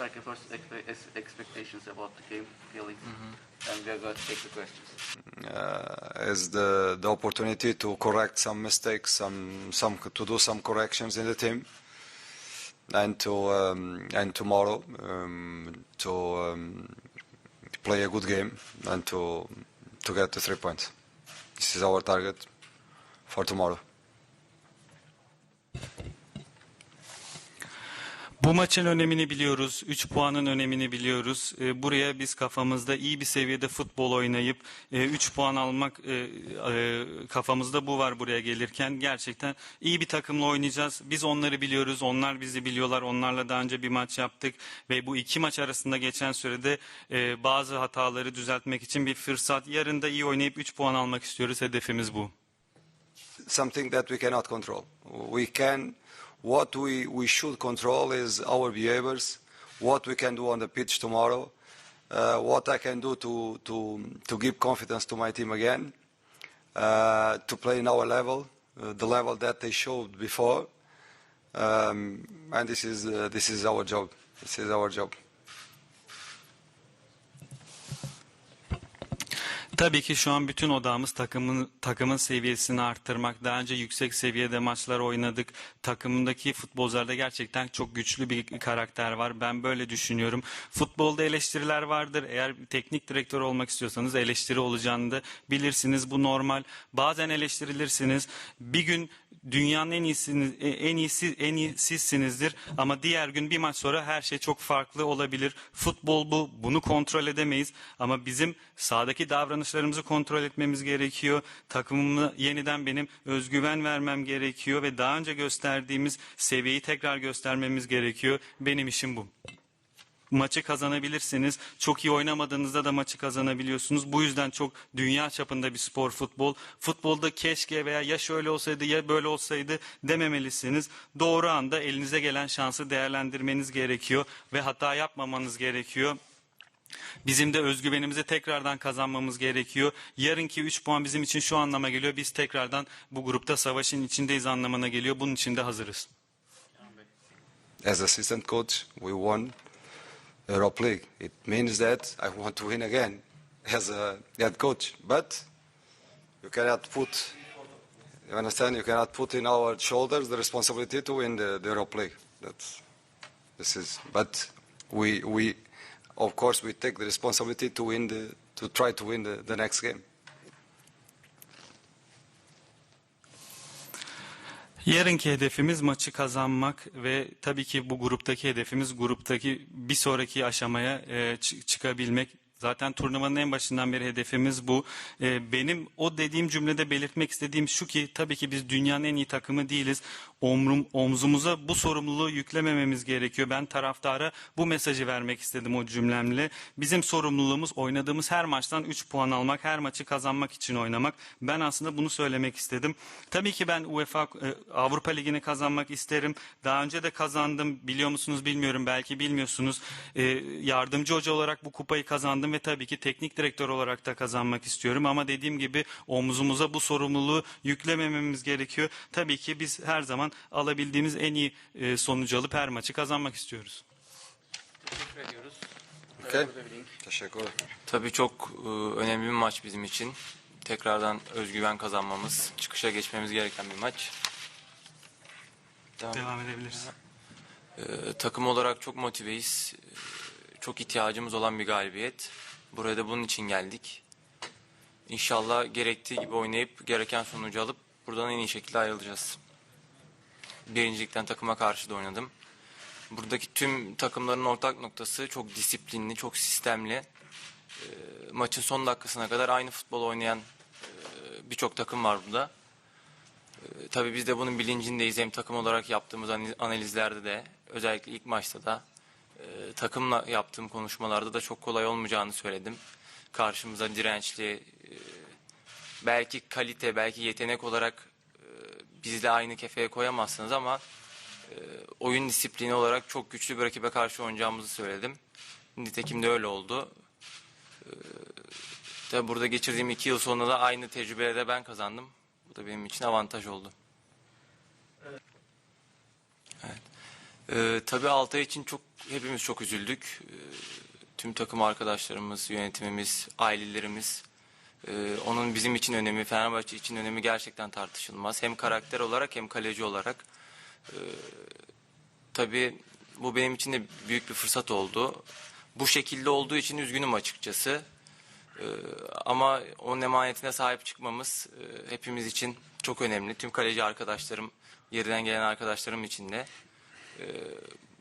like a first expe- ex- expectations about the game, feelings, and we are going to take the questions. uh, as the the opportunity to correct some mistakes, some some to do some corrections in the team, and to um, and tomorrow um, to um, play a good game and to to get the three points. This is our target for tomorrow. Bu maçın önemini biliyoruz. 3 puanın önemini biliyoruz. Ee, Buraya biz kafamızda iyi bir seviyede futbol oynayıp 3 puan almak e, e, kafamızda bu var buraya gelirken. Gerçekten iyi bir takımla oynayacağız. Biz onları biliyoruz. Onlar bizi biliyorlar. Onlarla daha önce bir maç yaptık. Ve bu iki maç arasında geçen sürede e, bazı hataları düzeltmek için bir fırsat. Yarın da iyi oynayıp 3 puan almak istiyoruz. Hedefimiz bu. something that we cannot control. We can, what we, we should control is our behaviors, what we can do on the pitch tomorrow, uh, what I can do to, to, to give confidence to my team again, uh, to play in our level, uh, the level that they showed before. Um, and this is, this is our job. This is our job. Tabii ki şu an bütün odamız takımın takımın seviyesini arttırmak. Daha önce yüksek seviyede maçlar oynadık. Takımındaki futbolcularda gerçekten çok güçlü bir karakter var. Ben böyle düşünüyorum. Futbolda eleştiriler vardır. Eğer teknik direktör olmak istiyorsanız eleştiri olacağını da bilirsiniz. Bu normal. Bazen eleştirilirsiniz. Bir gün dünyanın en iyisiniz, en iyisi en iyi sizsinizdir ama diğer gün bir maç sonra her şey çok farklı olabilir. Futbol bu. Bunu kontrol edemeyiz ama bizim sahadaki davranışlarımızı kontrol etmemiz gerekiyor. Takımıma yeniden benim özgüven vermem gerekiyor ve daha önce gösterdiğimiz seviyeyi tekrar göstermemiz gerekiyor. Benim işim bu maçı kazanabilirsiniz. Çok iyi oynamadığınızda da maçı kazanabiliyorsunuz. Bu yüzden çok dünya çapında bir spor futbol. Futbolda keşke veya ya şöyle olsaydı ya böyle olsaydı dememelisiniz. Doğru anda elinize gelen şansı değerlendirmeniz gerekiyor ve hata yapmamanız gerekiyor. Bizim de özgüvenimizi tekrardan kazanmamız gerekiyor. Yarınki 3 puan bizim için şu anlama geliyor. Biz tekrardan bu grupta savaşın içindeyiz anlamına geliyor. Bunun için de hazırız. As assistant coach, we won Europe League. It means that I want to win again as a head coach. But you cannot put, you understand, you cannot put in our shoulders the responsibility to win the, the Europe League. That's, this is, but we, we, of course, we take the responsibility to win the, to try to win the, the next game. Yarınki hedefimiz maçı kazanmak ve tabii ki bu gruptaki hedefimiz gruptaki bir sonraki aşamaya e, çı- çıkabilmek. Zaten turnuvanın en başından beri hedefimiz bu. E, benim o dediğim cümlede belirtmek istediğim şu ki tabii ki biz dünyanın en iyi takımı değiliz. Omrum, omzumuza bu sorumluluğu yüklemememiz gerekiyor. Ben taraftara bu mesajı vermek istedim o cümlemle. Bizim sorumluluğumuz oynadığımız her maçtan 3 puan almak, her maçı kazanmak için oynamak. Ben aslında bunu söylemek istedim. Tabii ki ben UEFA e, Avrupa Ligi'ni kazanmak isterim. Daha önce de kazandım. Biliyor musunuz bilmiyorum. Belki bilmiyorsunuz. E, yardımcı hoca olarak bu kupayı kazandım ve tabii ki teknik direktör olarak da kazanmak istiyorum. Ama dediğim gibi omzumuza bu sorumluluğu yüklemememiz gerekiyor. Tabii ki biz her zaman alabildiğimiz en iyi e, sonucu alıp her maçı kazanmak istiyoruz. Teşekkür ediyoruz. Okay. Teşekkür. Tabii çok e, önemli bir maç bizim için. Tekrardan özgüven kazanmamız, çıkışa geçmemiz gereken bir maç. Devam. Devam edebiliriz. E, takım olarak çok motiveyiz. Çok ihtiyacımız olan bir galibiyet. Buraya da bunun için geldik. İnşallah gerektiği gibi oynayıp gereken sonucu alıp buradan en iyi şekilde ayrılacağız. Birincilikten takıma karşı da oynadım. Buradaki tüm takımların ortak noktası çok disiplinli, çok sistemli. E, maçın son dakikasına kadar aynı futbol oynayan e, birçok takım var burada. E, tabii biz de bunun bilincindeyiz. Hem takım olarak yaptığımız analiz- analizlerde de özellikle ilk maçta da e, takımla yaptığım konuşmalarda da çok kolay olmayacağını söyledim. Karşımıza dirençli, e, belki kalite, belki yetenek olarak e, bizle aynı kefeye koyamazsınız ama e, oyun disiplini olarak çok güçlü bir rakibe karşı oynayacağımızı söyledim. Nitekim de öyle oldu. E, tabii burada geçirdiğim iki yıl sonra da aynı tecrübeyle de ben kazandım. Bu da benim için avantaj oldu. Evet. Ee, tabii Altay için çok hepimiz çok üzüldük. Ee, tüm takım arkadaşlarımız, yönetimimiz, ailelerimiz. Ee, onun bizim için önemi, Fenerbahçe için önemi gerçekten tartışılmaz. Hem karakter olarak hem kaleci olarak. Ee, tabii bu benim için de büyük bir fırsat oldu. Bu şekilde olduğu için üzgünüm açıkçası. Ee, ama onun emanetine sahip çıkmamız e, hepimiz için çok önemli. Tüm kaleci arkadaşlarım, yerden gelen arkadaşlarım için de. Ee,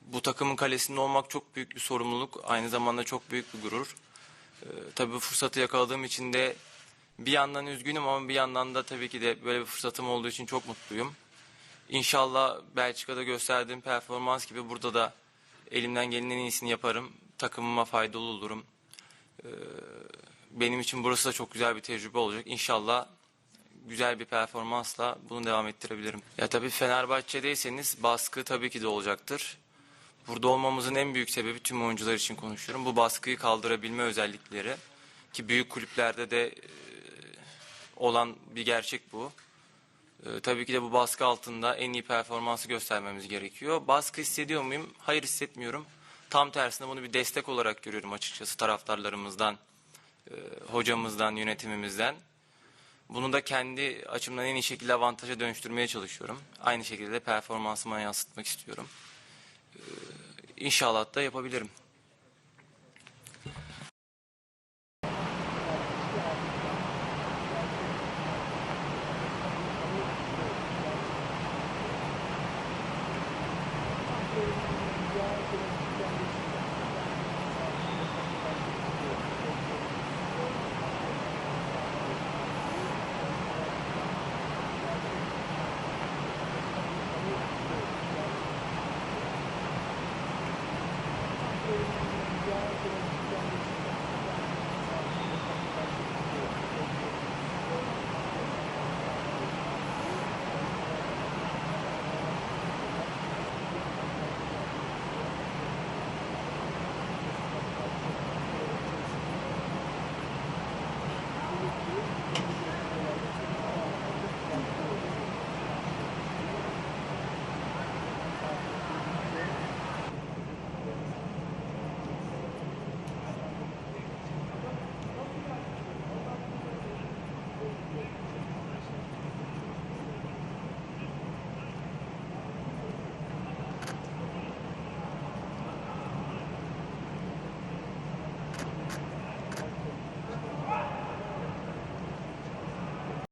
bu takımın kalesinde olmak çok büyük bir sorumluluk. Aynı zamanda çok büyük bir gurur. Ee, tabii bu fırsatı yakaladığım için de bir yandan üzgünüm ama bir yandan da tabii ki de böyle bir fırsatım olduğu için çok mutluyum. İnşallah Belçika'da gösterdiğim performans gibi burada da elimden gelenin en iyisini yaparım. Takımıma faydalı olurum. Benim için burası da çok güzel bir tecrübe olacak. İnşallah güzel bir performansla bunu devam ettirebilirim. Ya tabii Fenerbahçe'deyseniz baskı tabii ki de olacaktır. Burada olmamızın en büyük sebebi tüm oyuncular için konuşuyorum. Bu baskıyı kaldırabilme özellikleri. Ki büyük kulüplerde de e, olan bir gerçek bu. E, tabii ki de bu baskı altında en iyi performansı göstermemiz gerekiyor. Baskı hissediyor muyum? Hayır hissetmiyorum. Tam tersine bunu bir destek olarak görüyorum açıkçası taraftarlarımızdan, e, hocamızdan, yönetimimizden. Bunu da kendi açımdan en iyi şekilde avantaja dönüştürmeye çalışıyorum. Aynı şekilde de performansıma yansıtmak istiyorum. Ee, İnşallah da yapabilirim.